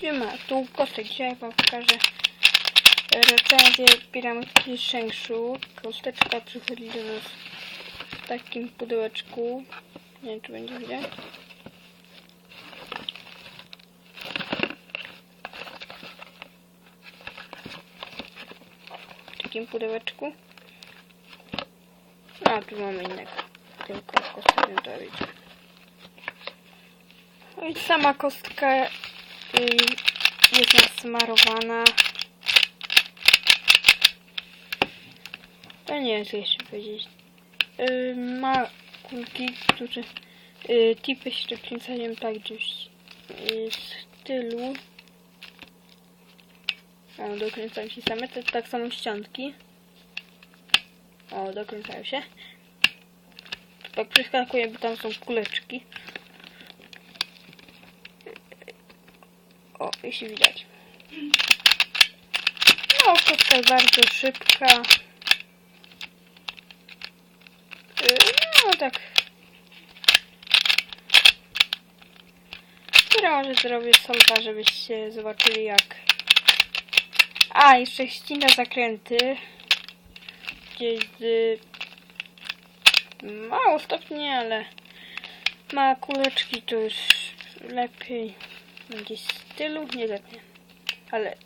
Siema, tu Kostek. Dzisiaj wam pokażę recenzję piramidki Shengshu. Kosteczka przychodzi do nas w takim pudełeczku. Nie wiem, czy będzie widać. W takim pudełeczku. A, tu mamy innego. Tylko kostek to widzi. No i sama kostka jest nasmarowana. To nie wiem, co jeszcze powiedzieć. Y, ma kulki, które y, tipy się dokręcają tak gdzieś y, z tyłu. O, dokręcają się same, to tak samo ścianki. O, dokręcają się. Tak przeskakuje, bo tam są kuleczki. O, jeśli widać. No, kostka jest bardzo szybka. Yy, No, tak. Może zrobię solka, żebyście zobaczyli jak. A, jeszcze ścina zakręty. Gdzieś z... Mało stopni, ale ma kuleczki, to już lepiej. Gdzieś z tylu? Nie zetnie. Ale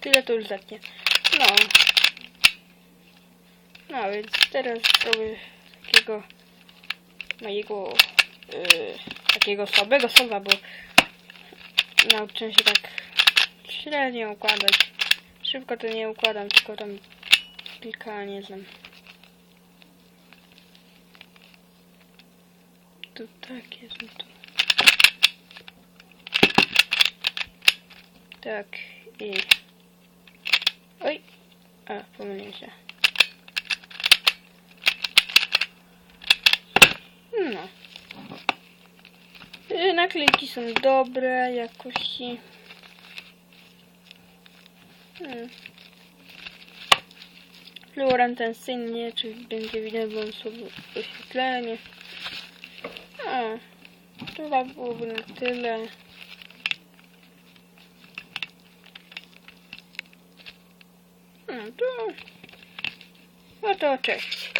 tyle to już zetnie. No. No więc teraz zrobię takiego mojego yy, takiego słabego sowa, bo nauczyłem się tak średnio układać. Szybko to nie układam, tylko tam kilka nie znam. Tu tak jest, no tu. Tak i... Oj! A, pomyliłem się. No. Y, Naklejki są dobre jakości. Hmm. Fluorescencyjnie, czyli będzie widać wąsowe oświetlenie. A, to chyba byłoby na tyle. No to... No to cześć.